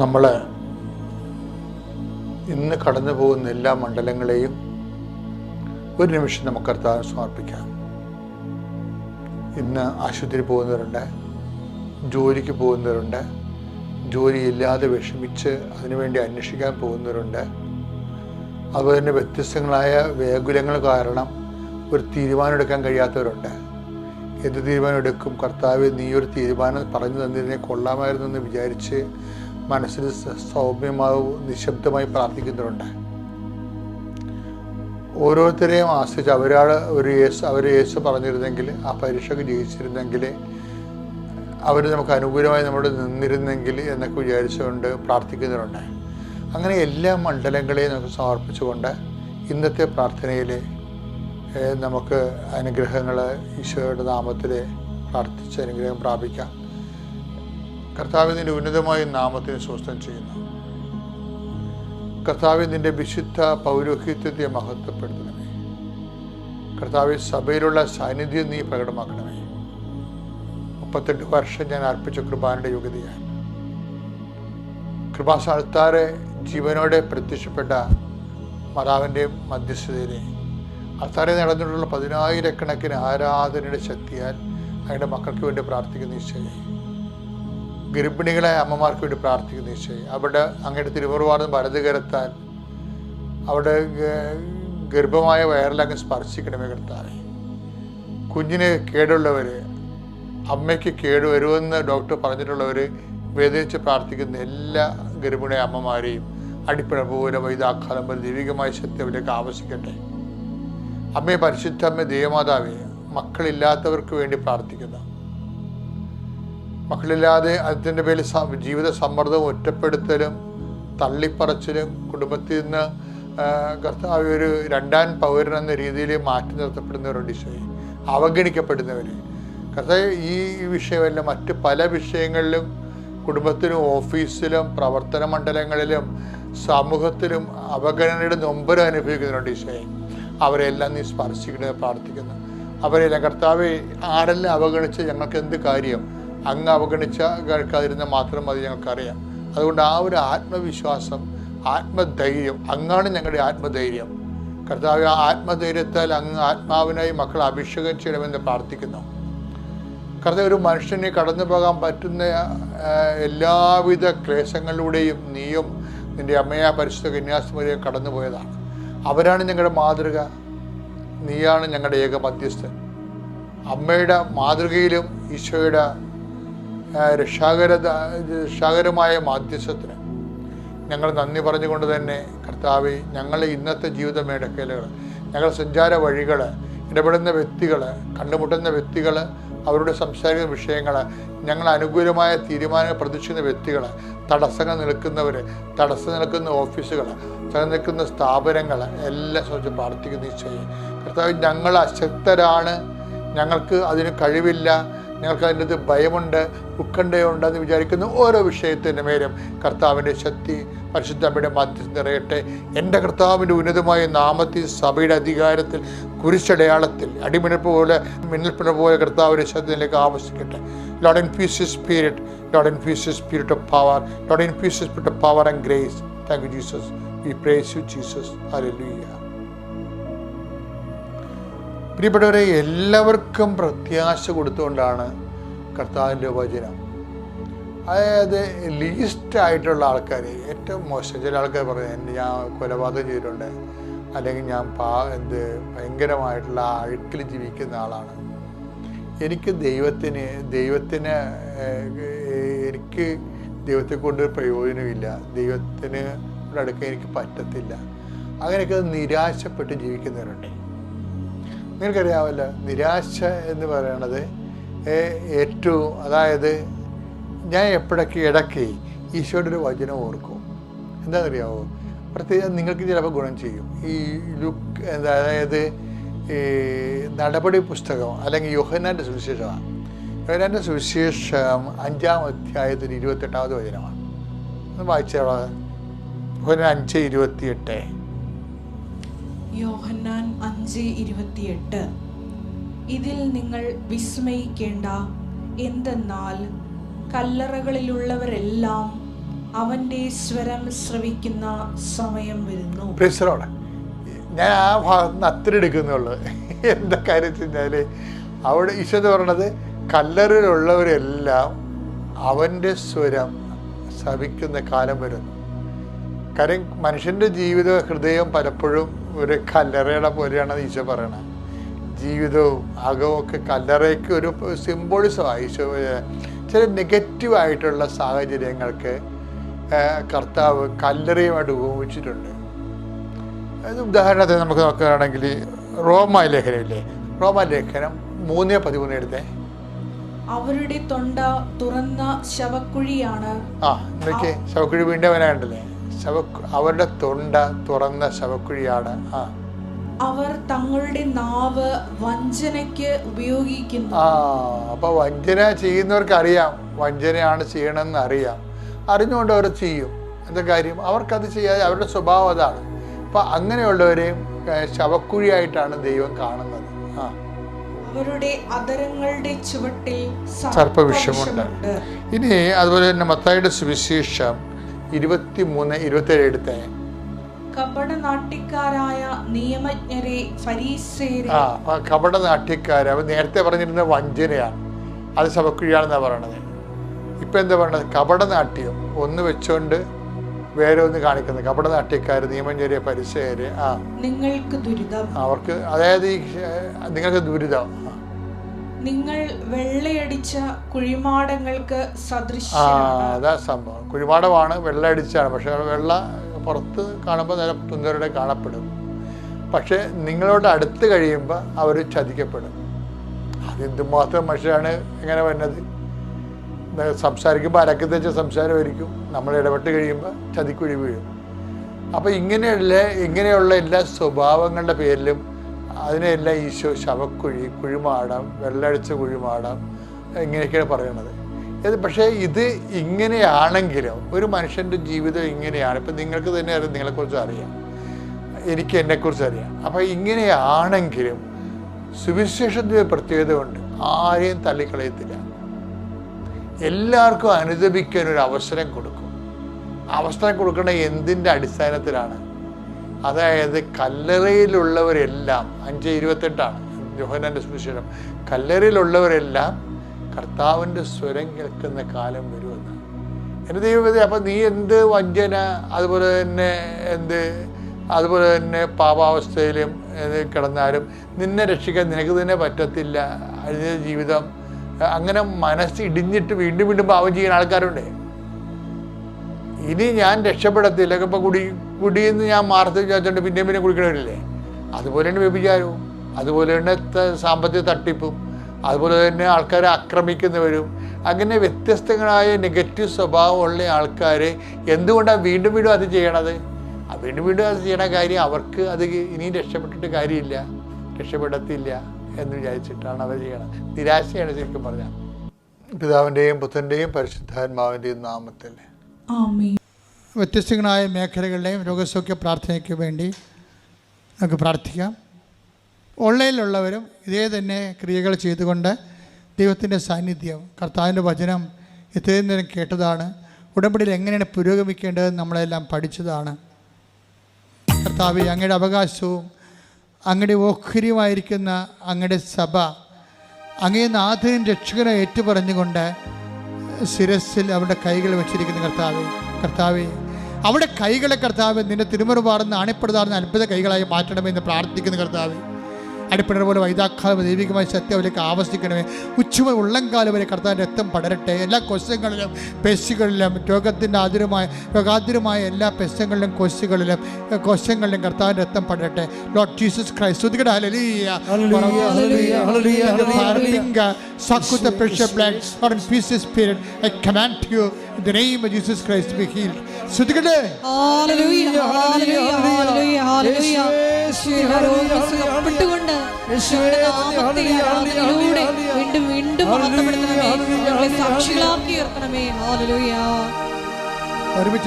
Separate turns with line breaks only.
നമ്മൾ ഇന്ന് കടന്നു പോകുന്ന എല്ലാ മണ്ഡലങ്ങളെയും ഒരു നിമിഷം നമുക്ക് കർത്താവിന് സമർപ്പിക്കാം. ഇന്ന് ആശുപത്രി പോകുന്നവരുണ്ട് ജോലിക്ക് പോകുന്നവരുണ്ട് ജോലിയില്ലാതെ വിഷമിച്ച് അതിനുവേണ്ടി അന്വേഷിക്കാൻ പോകുന്നവരുണ്ട്. അതുപോലെ തന്നെ വ്യത്യസ്തങ്ങളായ വ്യാകുലങ്ങൾ കാരണം ഒരു തീരുമാനം എടുക്കാൻ കഴിയാത്തവരുണ്ട്. എന്ത് തീരുമാനം എടുക്കും? കർത്താവ് നീ ഒരു തീരുമാനം പറഞ്ഞു തന്നതിനെ കൊള്ളാമായിരുന്നു എന്ന് വിചാരിച്ച് മനസ്സിൽ സ- സൗമ്യമാവും നിശബ്ദമായി പ്രാർത്ഥിക്കുന്നവരുണ്ട്. ഓരോരുത്തരെയും ആശ്രയിച്ച് അവരാൾ ഒരു യേസ് അവർ യേസ് പറഞ്ഞിരുന്നെങ്കിൽ ആ പരീക്ഷയ്ക്ക് ജീവിച്ചിരുന്നെങ്കിൽ അവർ നമുക്ക് അനുകൂലമായി നമ്മുടെ നിന്നിരുന്നെങ്കിൽ എന്നൊക്കെ വിചാരിച്ചുകൊണ്ട് പ്രാർത്ഥിക്കുന്നവരുണ്ട്. അങ്ങനെ എല്ലാ മണ്ഡലങ്ങളെയും നമുക്ക് സമർപ്പിച്ചുകൊണ്ട് ഇന്നത്തെ പ്രാർത്ഥനയിൽ നമുക്ക് അനുഗ്രഹങ്ങൾ ഈശോയുടെ നാമത്തിൽ പ്രാർത്ഥിച്ച് അനുഗ്രഹം പ്രാപിക്കാം. കർത്താവിന്റെ ഉന്നതമായ നാമത്തിന് സ്വസ്ഥം ചെയ്യുന്നു. കർത്താവിന്റെ വിശുദ്ധ പൗരോഹിത്യത്തെ മഹത്വപ്പെടുത്തണമേ. കർത്താവ് സഭയിലുള്ള സാന്നിധ്യം നീ പ്രകടമാക്കണമേ. മുപ്പത്തെട്ട് വർഷം ഞാൻ അർപ്പിച്ച കുർബാനയുടെ യോഗ്യതയാണ് കൃപാസ്ഥാനത്താറെ ജീവനോടെ പ്രത്യക്ഷപ്പെട്ട മാതാവിന്റെ മധ്യസ്ഥതയിലെ അത്താറെ നടന്നിട്ടുള്ള പതിനായിരക്കണക്കിന് ആരാധനയുടെ ശക്തിയാൽ അവരുടെ മക്കൾക്ക് വേണ്ടി പ്രാർത്ഥിക്കുന്ന ഈശോയെ. ഗർഭിണികളായ അമ്മമാർക്ക് വേണ്ടി പ്രാർത്ഥിക്കുന്ന ഈശോയെ. അവിടെ അങ്ങയുടെ തിരുമുറുവാർന്ന് വലത് കരത്താൽ അവിടെ ഗർഭമായ വയറിലങ്ങ് സ്പർശിക്കണമേ കർത്താവെ. കുഞ്ഞിന് കേടുള്ളവർ അമ്മയ്ക്ക് കേട് വരുമെന്ന് ഡോക്ടർ പറഞ്ഞിട്ടുള്ളവർ വേദനിച്ച് പ്രാർത്ഥിക്കുന്ന എല്ലാ ഗർഭിണി അമ്മമാരെയും അടിപ്പിണ പോലെ വൈതാക്കാലം പോലെ ദൈവികമായ അവരിലേക്ക് ആവശ്യിക്കട്ടെ. അമ്മയെ പരിശുദ്ധ അമ്മ ദേവമാതാവേ മക്കളില്ലാത്തവർക്ക് വേണ്ടി പ്രാർത്ഥിക്കുന്നു. മക്കളില്ലാതെ അതിന്റെ പേരിൽ ജീവിത സമ്മർദ്ദവും ഒറ്റപ്പെടുത്തലും തള്ളിപ്പറച്ചിലും കുടുംബത്തിൽ നിന്ന് കർത്താവ് ഒരു രണ്ടാം പൗരൻ എന്ന രീതിയിൽ മാറ്റി നിർത്തപ്പെടുന്നവരുണ്ട് ഈശോയെ അവഗണിക്കപ്പെടുന്നവർ കർത്താവ് ഈ വിഷയമല്ല മറ്റ് പല വിഷയങ്ങളിലും കുടുംബത്തിലും ഓഫീസിലും പ്രവർത്തന മണ്ഡലങ്ങളിലും സമൂഹത്തിലും അവഗണനയുടെ നൊമ്പരം അനുഭവിക്കുന്നുണ്ട് ഈശോയെ അവരെല്ലാം നീ സ്പർശിക്കണമെന്ന് പ്രാർത്ഥിക്കുന്നു. അവരെല്ലാം കർത്താവ് ആരെല്ലാം അവഗണിച്ച് ഞങ്ങൾക്ക് എന്ത് കാര്യം? അങ്ങ് അവഗണിച്ച കേൾക്കാതിരുന്ന മാത്രം മതി ഞങ്ങൾക്കറിയാം. അതുകൊണ്ട് ആ ഒരു ആത്മവിശ്വാസം ആത്മധൈര്യം അങ്ങാണ് ഞങ്ങളുടെ ആത്മധൈര്യം. കർത്താവ് ആ ആത്മധൈര്യത്താൽ അങ്ങ് ആത്മാവിനായി മക്കളെ അഭിഷേകം ചെയ്യണമെന്ന് പ്രാർത്ഥിക്കുന്നു. കർത്താവ് ഒരു മനുഷ്യന് കടന്നു പോകാൻ പറ്റുന്ന എല്ലാവിധ ക്ലേശങ്ങളിലൂടെയും നീയും നിന്റെ അമ്മയ പരിശുദ്ധ കന്യാസ്മരിയെ കടന്നു പോയതാണ്. അവരാണ് ഞങ്ങളുടെ മാതൃക. നീയാണ് ഞങ്ങളുടെ ഏക മധ്യസ്ഥൻ. അമ്മയുടെ മാതൃകയിലും ഈശോയുടെ രക്ഷാകര രക്ഷാകരമായ മാധ്യസ്ഥത്തിന് ഞങ്ങൾ നന്ദി പറഞ്ഞുകൊണ്ട് തന്നെ കർത്താവ് ഞങ്ങളെ ഇന്നത്തെ ജീവിത മേടക്കലുകൾ ഞങ്ങളുടെ സഞ്ചാര വഴികൾ ഇടപെടുന്ന വ്യക്തികൾ കണ്ടുമുട്ടുന്ന വ്യക്തികൾ അവരുടെ സംസാരിക്കുന്ന വിഷയങ്ങൾ ഞങ്ങൾ അനുകൂലമായ തീരുമാനങ്ങൾ പ്രതീക്ഷിക്കുന്ന വ്യക്തികൾ തടസ്സങ്ങൾ നിൽക്കുന്നവർ തടസ്സം നിൽക്കുന്ന ഓഫീസുകൾ തടസ്സം നിൽക്കുന്ന സ്ഥാപനങ്ങൾ എല്ലാം സംബന്ധിച്ച് പ്രാർത്ഥിക്കുന്ന നിശ്ചയം കർത്താവ് ഞങ്ങൾ അശക്തരാണ് ഞങ്ങൾക്ക് അതിന് കഴിവില്ല ഞങ്ങൾക്ക് അതിന്റെ ഭയമുണ്ട് ഉത്കണ്ഠയുണ്ട് എന്ന് വിചാരിക്കുന്ന ഓരോ വിഷയത്തിന്റെ മേലും. കർത്താവിന്റെ ശക്തി പരിശുദ്ധമ്മയുടെ മധ്യത്തിൽ നിറയട്ടെ. എന്റെ കർത്താവിന്റെ ഉന്നതമായ നാമത്തിൽ സഭയുടെ അധികാരത്തിൽ കുരിശടയാളത്തിൽ അടിമിണപ്പ് പോലെ മിന്നൽപ്പിണ പോലെ കർത്താവിന്റെ ശക്തിയിലേക്ക് ആവശ്യിക്കട്ടെ lord in peace spirit lord in peace spirit of power lord in peace spirit of power and grace thank you Jesus we praise you Jesus hallelujah പ്രിയപ്പെട്ടവരെ എല്ലാവർക്കും പ്രത്യാശ കൊടുത്തുകൊണ്ടാണ് കർത്താവിന്റെ വചനം അതായത് ലീസ്റ്റ് ആയിട്ടുള്ള ആൾക്കാർ ഏറ്റവും മോശം ചില ആൾക്കാർ പറയും ഞാൻ കൊലപാതകം ചെയ്തിട്ടുണ്ട് അല്ലെങ്കിൽ ഞാൻ പാ എന്ത് ഭയങ്കരമായിട്ടുള്ള അഴുക്കിൽ ജീവിക്കുന്ന ആളാണ്. എനിക്ക് ദൈവത്തിന് ദൈവത്തിന് എനിക്ക് ദൈവത്തെ കൊണ്ട് പ്രയോജനമില്ല. ദൈവത്തിന് അടുക്കാൻ എനിക്ക് പറ്റത്തില്ല. അങ്ങനെയൊക്കെ നിരാശപ്പെട്ട് ജീവിക്കുന്നവരുണ്ട്. നിങ്ങൾക്കറിയാമല്ലോ നിരാശ എന്ന് പറയണത് ഏറ്റവും അതായത് ഞാൻ എപ്പോഴൊക്കെ ഇടയ്ക്ക് ഈശോയുടെ ഒരു വചനം ഓർക്കും. എന്താണെന്നറിയാമോ പ്രത്യേകം നിങ്ങൾക്ക് ചിലപ്പോൾ ഗുണം ചെയ്യും. ഈ ലുക്ക് എന്താ അതായത് ഈ നടപടി പുസ്തകം അല്ലെങ്കിൽ യോഹനാന്റെ സുവിശേഷമാണ്. യോഹനാന്റെ സുവിശേഷം അഞ്ചാം അധ്യായത്തിൽ ഇരുപത്തെട്ടാമത് വചനമാണ്. ഒന്ന് വായിച്ചോളാം യോഹന്നാൻ അഞ്ച് ഇരുപത്തിയെട്ട്.
യോഹന്നാൻ അഞ്ച് ഇരുപത്തിയെട്ട്. ഇതിൽ നിങ്ങൾ വിസ്മയിക്കേണ്ട എന്തെന്നാൽ കല്ലറകളിലുള്ളവരെല്ലാം അവന്റെ സ്വരം ശ്രവിക്കുന്ന സമയം വരുന്നു.
ഞാൻ ആ ഭാഗത്ത് നിന്ന് അത്ര എടുക്കുന്നുള്ളു. എന്താ കാര്യം വെച്ച് അവിടെ ഈശോ പറയണത് കല്ലറിലുള്ളവരെല്ലാം അവന്റെ സ്വരം ശവിക്കുന്ന കാലം വരുന്നു. കാര്യം മനുഷ്യന്റെ ജീവിത ഹൃദയം പലപ്പോഴും ഒരു കല്ലറയുടെ പോലെയാണ് ഈശോ പറയണത്. ജീവിതവും അകവും ഒക്കെ കല്ലറയ്ക്ക് ഒരു സിംബോളിസമാണ് ഈശോ. ചില നെഗറ്റീവായിട്ടുള്ള സാഹചര്യങ്ങൾക്ക് കർത്താവ് കല്ലറയുമായിട്ട് ഉപയോഗിച്ചിട്ടുണ്ട് അത് ഉദാഹരണത്തിന് നമുക്ക് നോക്കുകയാണെങ്കിൽ റോമ ലേഖനമില്ലേ? റോമ ലേഖനം മൂന്ന് പതിമൂന്ന് എടുത്തേ.
അവരുടെ തൊണ്ട തുറന്ന ശവക്കുഴിയാണ്
ആ എന്നൊക്കെ ശവക്കുഴി വീണ്ടും അവനാണ്ടല്ലേ ശവ അവരുടെ തൊണ്ട തുറന്ന ശവക്കുഴിയാണ് ആ.
അവർ തങ്ങളുടെ നാവ് വഞ്ചനയ്ക്ക് ഉപയോഗിക്കുന്നു.
ആ അപ്പൊ വഞ്ചന ചെയ്യുന്നവർക്ക് അറിയാം വഞ്ചനയാണ് ചെയ്യണമെന്ന് അറിയാം. അറിഞ്ഞുകൊണ്ട് അവർ ചെയ്യും. എന്താ കാര്യം? അവർക്കത് ചെയ്യാതെ അവരുടെ സ്വഭാവം അതാണ്. അപ്പൊ അങ്ങനെയുള്ളവരെയും ശവക്കുഴിയായിട്ടാണ് ദൈവം കാണുന്നത്. ആ.
അവരുടെ ചുവട്ടിൽ
സർപ്പവിഷമുണ്ട്. ഇനി അതുപോലെ തന്നെ മത്തായിയുടെ സുവിശേഷം ഇരുപത്തി മൂന്ന് ഇരുപത്തേഴ് എടുത്തേ
നിയമജ്ഞരെ ഫരീസേരെ
ആ കപട നേരത്തെ പറഞ്ഞിരുന്ന വഞ്ചനയാണ്. അത് ശവക്കുഴിയാണെന്നാണ് പറയണത്. ഇപ്പം എന്താ പറയണത്? കപടനാട്യം. ഒന്ന് വെച്ചുകൊണ്ട് വേറെ ഒന്ന് കാണിക്കുന്നത്. കപടനാട്യക്കാർ നാട്യക്കാർ നിയമജ്ഞര് ആ.
നിങ്ങൾക്ക് ദുരിതം.
അവർക്ക് അതായത് ഈ നിങ്ങൾക്ക് ദുരിതം. ആ.
നിങ്ങൾ വെള്ളയടിച്ച കുഴിമാടങ്ങൾക്ക്
ആ അതാ സംഭവം. കുഴിമാടമാണ് വെള്ളയടിച്ചാണ് പക്ഷെ വെള്ള പുറത്ത് കാണുമ്പോൾ നല്ല തുന്തരുടെ കാണപ്പെടും. പക്ഷെ നിങ്ങളോട് അടുത്ത് കഴിയുമ്പോൾ അവർ ചതിക്കപ്പെടും. അത് എന്തുമാത്രം മനുഷ്യരാണ് എങ്ങനെ വരുന്നത് സംസാരിക്കുമ്പോൾ അരക്കി തെച്ച സംസാരമായിരിക്കും. നമ്മൾ ഇടപെട്ട് കഴിയുമ്പോൾ ചതിക്കുഴി വീഴും. അപ്പോൾ ഇങ്ങനെയുള്ള ഇങ്ങനെയുള്ള എല്ലാ സ്വഭാവങ്ങളുടെ പേരിലും അതിനെല്ലാം ഈശോ ശവക്കുഴി കുഴിമാടം വെള്ളടിച്ച കുഴിമാടം ഇങ്ങനെയൊക്കെയാണ് പറയുന്നത്. ഇത് പക്ഷേ ഇത് ഇങ്ങനെയാണെങ്കിലും ഒരു മനുഷ്യന്റെ ജീവിതം ഇങ്ങനെയാണ്. ഇപ്പം നിങ്ങൾക്ക് തന്നെ അറിയാം നിങ്ങളെക്കുറിച്ച് അറിയാം. എനിക്ക് എന്നെക്കുറിച്ച് അറിയാം. അപ്പം ഇങ്ങനെയാണെങ്കിലും സുവിശേഷത്തിന്റെ പ്രത്യേകത കൊണ്ട് ആരെയും തള്ളിക്കളയത്തില്ല. എല്ലാവർക്കും അനുദപിക്കാൻ ഒരു അവസരം കൊടുക്കും. അവസരം കൊടുക്കുന്ന എന്തിന്റെ അടിസ്ഥാനത്തിലാണ്? അതായത് കല്ലറയിലുള്ളവരെല്ലാം അഞ്ച് ഇരുപത്തെട്ടാണ് ജോഹനാന്റെ സുവിശേഷം കല്ലറയിലുള്ളവരെല്ലാം കർത്താവിന്റെ സ്വരം കേൾക്കുന്ന കാലം വരുമെന്ന്. എന്റെ ദൈവത്തെ അപ്പം നീ എന്ത് വഞ്ചന അതുപോലെ തന്നെ എന്ത് അതുപോലെ തന്നെ പാപാവസ്ഥയിലും കിടന്നാലും നിന്നെ രക്ഷിക്കാൻ നിനക്ക് തന്നെ പറ്റത്തില്ല. അതിന്റെ ജീവിതം അങ്ങനെ മനസ്സ് ഇടിഞ്ഞിട്ട് വീണ്ടും വീണ്ടും പാവം ചെയ്യുന്ന ആൾക്കാരുണ്ട്. ഇനി ഞാൻ രക്ഷപ്പെടത്തില്ല. ഇപ്പം കുടി കുടിയെന്ന് ഞാൻ മാർത്ത് വിചാരിച്ചോണ്ട് പിന്നെയും പിന്നെ കുടിക്കണവരില്ലേ? അതുപോലെ തന്നെ വ്യഭിചാരവും അതുപോലെ തന്നെ സാമ്പത്തിക തട്ടിപ്പും അതുപോലെ തന്നെ ആൾക്കാരെ ആക്രമിക്കുന്നവരും അങ്ങനെ വ്യത്യസ്തങ്ങളായ നെഗറ്റീവ് സ്വഭാവമുള്ള ആൾക്കാർ എന്തുകൊണ്ടാണ് വീണ്ടും വീണ്ടും അത് ചെയ്യണത്? ആ വീണ്ടും വീണ്ടും അത് ചെയ്യണ കാര്യം അവർക്ക് അത് ഇനിയും രക്ഷപ്പെട്ടിട്ട് കാര്യമില്ല രക്ഷപ്പെടത്തില്ല എന്ന് വിചാരിച്ചിട്ടാണ് അവർ ചെയ്യണത്. നിരാശയാണ് ശരിക്കും പറഞ്ഞാൽ. പിതാവിന്റെയും പുത്രന്റെയും പരിശുദ്ധാത്മാവിന്റെയും നാമത്തിൽ.
ആമേൻ.
വ്യത്യസ്തങ്ങളായ മേഖലകളിലെയും രോഗസൗഖ്യ പ്രാർത്ഥനയ്ക്ക് വേണ്ടി നമുക്ക് പ്രാർത്ഥിക്കാം. ഓൺലൈനിലുള്ളവരും ഇതേ തന്നെ ക്രിയകൾ ചെയ്തുകൊണ്ട് ദൈവത്തിന്റെ സാന്നിധ്യം കർത്താവിന്റെ വചനം ഇത്രയും നേരം കേട്ടതാണ്. ഉടമ്പടിയിൽ എങ്ങനെയാണ് പുരോഗമിക്കേണ്ടതെന്ന് നമ്മളെല്ലാം പഠിച്ചതാണ്. കർത്താവ് അങ്ങയുടെ അവകാശവും അങ്ങയുടെ ഓഹരിയുമായിരിക്കുന്ന അങ്ങയുടെ സഭ അങ്ങേ നാഥനും രക്ഷകനും ഏറ്റുപറഞ്ഞുകൊണ്ട് ശിരസിൽ അവരുടെ കൈകൾ വെച്ചിരിക്കുന്ന കർത്താവെ കർത്താവെ അവിടെ കൈകളെ കർത്താവ് നിന്റെ തിരുമുറപാടുന്ന അണിപ്പെടുതാറുന്ന അത്ഭുത കൈകളായി മാറ്റണമെന്ന് പ്രാർത്ഥിക്കുന്ന കർത്താവെ. അടിപ്പിടർ പോലെ വൈതാക്കാലം ദൈവികമായ സത്യം അവരിലേക്ക് ആവർത്തിക്കണമേ. ഉച്ചമ ഉള്ളംകാല വരെ കർത്താന്റെ രക്തം പടരട്ടെ. എല്ലാ കൊശങ്ങളിലും പെശുകളിലും രോഗത്തിന്റെ ആതിരമായ രോഗാതിരമായ എല്ലാ പെശങ്ങളിലും കൊശുകളിലും കൊശങ്ങളിലും കർത്താവിന്റെ രക്തം പടരട്ടെ. Lord Jesus Christ ശ്രുതികടേ hallelujah
hallelujah hallelujah hallelujah hallelujah,
വീണ്ടും വീണ്ടും മഹത്വപ്പെടുത്തണമേ. ഞങ്ങളെ. സാക്ഷികളാക്കി ഉയർത്തണമേ. ഹാലലൂയ